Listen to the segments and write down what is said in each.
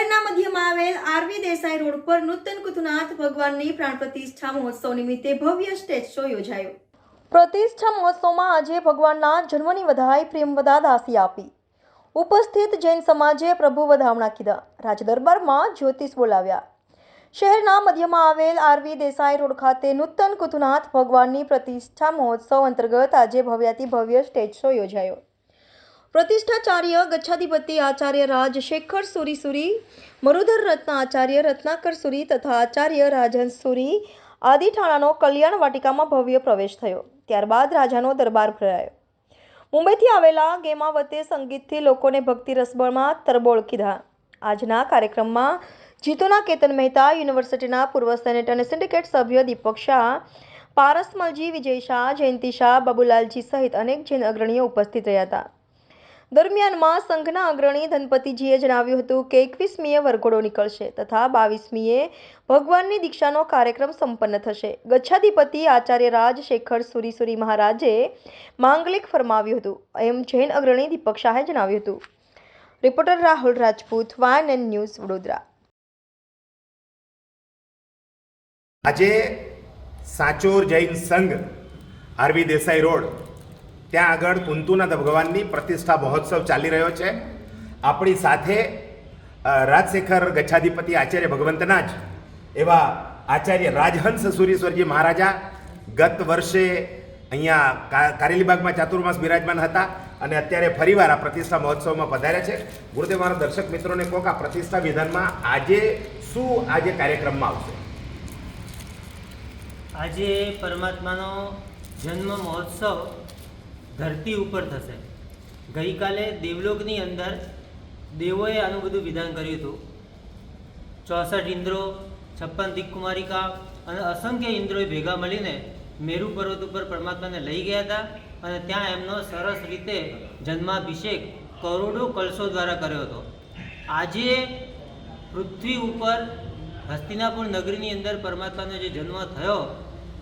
શહેરના મધ્યમાં આવેલ આરવી દેસાઈ રોડ પર નૂતન કુતુનાથ ભગવાનની પ્રાણ પ્રતિષ્ઠા મહોત્સવ નિમિત્તે ભવ્ય સ્ટેજ શો યોજાયો. પ્રતિષ્ઠા મહોત્સવમાં આજે ભગવાનના જન્મની વધાઈ પ્રેમવદા દાસી આપી. ઉપસ્થિત જૈન સમાજે પ્રભુ વધામણા કીધા. રાજ દરબારમાં જ્યોતિષ બોલાવ્યા. શહેરના મધ્યમાં આવેલ આરવી દેસાઈ રોડ ખાતે નૂતન કુતુનાથ ભગવાનની પ્રતિષ્ઠા મહોત્સવ અંતર્ગત આજે ભવ્યાતિ ભવ્ય સ્ટેજ શો યોજાયો. પ્રતિષ્ઠાચાર્ય ગચ્છાધિપતિ આચાર્ય રાજશેખર સુરી સુરી, મરુધર રત્ન આચાર્ય રત્નાકર સુરી તથા આચાર્ય રાજન સુરી આદિ ઠાણાનો કલ્યાણ વાટિકામાં ભવ્ય પ્રવેશ થયો. ત્યારબાદ રાજાનો દરબાર ભરાયો. મુંબઈથી આવેલા ગેમાવતે સંગીતથી લોકોને ભક્તિ રસબળમાં તરબોળ કીધા. આજના કાર્યક્રમમાં જીતોના કેતન મહેતા, યુનિવર્સિટીના પૂર્વ સેનેટ અને સિન્ડિકેટ સભ્ય દીપક શાહ પારસમલજી વિજય શાહ, જયંતિ શાહ, બાબુલાલજી સહિત અનેક જૈન અગ્રણીઓ ઉપસ્થિત રહ્યા હતા. દરમિયાનમાં સંઘના અગ્રણી ધનપતિજીએ જણાવ્યું હતું કે એકવીસમીએ વરઘોડો નીકળશે તથા બાવીસમીએ ભગવાનની દીક્ષાનો કાર્યક્રમ સંપન્ન થશે. ગચ્છાધિપતિ આચાર્ય રાજ શેખર સુરીસુરી મહારાજે માંગલિક ફરમાવ્યું હતું. એમ જૈન અગ્રણી દીપક શાહે જણાવ્યું હતું. Reporter Rahul Rajput van and news, Vadodara. આજે સાચોર જૈન સંઘ આરવી દેસાઈ રોડ ત્યાં આગળ કુંતુનાથ ભગવાનની પ્રતિષ્ઠા મહોત્સવ ચાલી રહ્યો છે. આપણી સાથે રાજશેખર ગચ્છાધિપતિ આચાર્ય ભગવંતના જ એવા આચાર્ય રાજહંસ સુરીશ્વરજી મહારાજા ગત વર્ષે અહીંયા કારેલીબાગમાં ચાતુર્માસ બિરાજમાન હતા અને અત્યારે ફરીવાર આ પ્રતિષ્ઠા મહોત્સવમાં પધાર્યા છે. ગુરુદેવ મારા દર્શક મિત્રોને કહો કે આ પ્રતિષ્ઠા વિધાનમાં આજે શું આજે કાર્યક્રમમાં આવશે? આજે પરમાત્માનો જન્મ મહોત્સવ ધરતી ઉપર થશે. ગઈકાલે દેવલોકની અંદર દેવોએ આનું બધું વિધાન કર્યું હતું. ચોસઠ ઇન્દ્રો, છપ્પન દિકકુમારિકા અને અસંખ્ય ઇન્દ્રોએ ભેગા મળીને મેરુ પર્વત ઉપર પરમાત્માને લઈ ગયા હતા અને ત્યાં એમનો સરસ રીતે જન્માભિષેક કરોડો કલશો દ્વારા કર્યો હતો. આજે પૃથ્વી ઉપર હસ્તિનાપુર નગરીની અંદર પરમાત્માનો જે જન્મ થયો,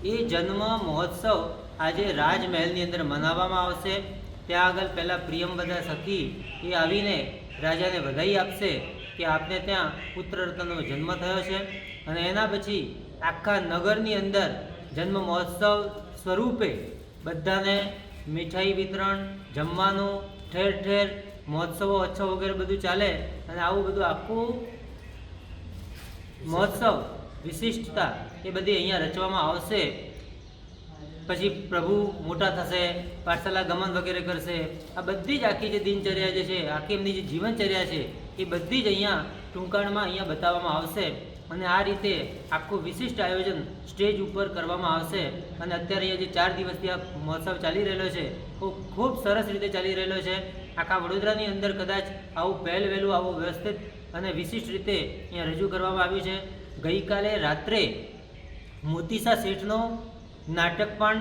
એ જન્મ મહોત્સવ આજે રાજમહેલની અંદર મનાવવામાં આવશે. ત્યાં આગળ પહેલાં પ્રિયમ બધા સખી એ આવીને રાજાને વધાઈ આપશે કે આપને ત્યાં પુત્ર રત્નનો જન્મ થયો છે. અને એના પછી આખા નગરની અંદર જન્મ મહોત્સવ સ્વરૂપે બધાને મીઠાઈ વિતરણ, જમવાનું, ઠેર ઠેર મહોત્સવો અચ્છો વગેરે બધું ચાલે. અને આવું બધું આખું મહોત્સવ વિશિષ્ટતા એ બધી અહીંયા રચવામાં આવશે. પછી પ્રભુ મોટા થશે, પાઠશાલા ગમન વગેરે કરશે. આ બધી જ આખી જે દિનચર્યા જે છે, આખી એમની જે જીવનચર્યા છે, એ બધી જ અહીંયા ટૂંકાણમાં અહીંયા બતાવવામાં આવશે. અને આ રીતે આખું વિશિષ્ટ આયોજન સ્ટેજ ઉપર કરવામાં આવશે. અને અત્યારે અહીંયા જે ચાર દિવસથી આ મહોત્સવ ચાલી રહેલો છે, ખૂબ સરસ રીતે ચાલી રહેલો છે. આખા વડોદરાની અંદર કદાચ આવું પહેલ વહેલું, આવું વ્યવસ્થિત અને વિશિષ્ટ રીતે અહીંયા રજૂ કરવામાં આવ્યું છે. ગઈકાલે રાત્રે મોતીસા શેઠનો નાટક પણ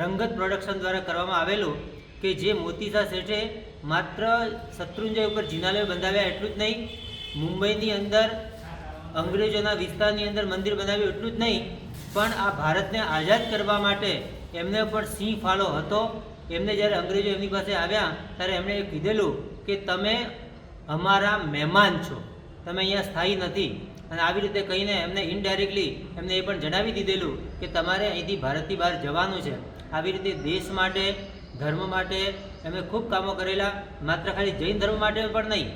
રંગત પ્રોડક્શન દ્વારા કરવામાં આવેલું કે જે મોતીસા શેઠે માત્ર શત્રુંજય ઉપર જિનાલય બંધાવ્યા એટલું જ નહીં, મુંબઈની અંદર, અંગ્રેજોના વિસ્તારની અંદર મંદિર બનાવ્યું એટલું જ નહીં, પણ આ ભારતને આઝાદ કરવા માટે એમને પણ સિંહ ફાળો હતો. એમને જ્યારે અંગ્રેજો એમની પાસે આવ્યા, ત્યારે એમણે એ કીધેલું કે તમે અમારા મહેમાન છો. તમે અહીંયા સ્થાયી નથી. અને આવી રીતે કહીને એમને ઇનડાયરેક્ટલી એમને એ પણ જણાવી દીધેલું કે તમારે અહીંથી ભારતથી બહાર જવાનું છે. આવી રીતે દેશ માટે, ધર્મ માટે એમણે ખૂબ કામો કરેલા. માત્ર ખાલી જૈન ધર્મ માટે પણ નહીં,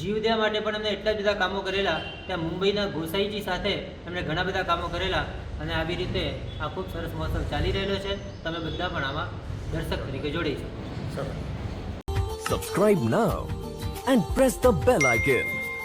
જીવદયા માટે પણ એમણે એટલા બધા કામો કરેલા ત્યાં મુંબઈના ગોસાઈજી સાથે એમણે ઘણા બધા કામો કરેલા. અને આવી રીતે આ ખૂબ સરસ મહોત્સવ ચાલી રહેલો છે. તમે બધા પણ આમાં દર્શક તરીકે જોડાઈ શકો. Subscribe now and press the bell icon.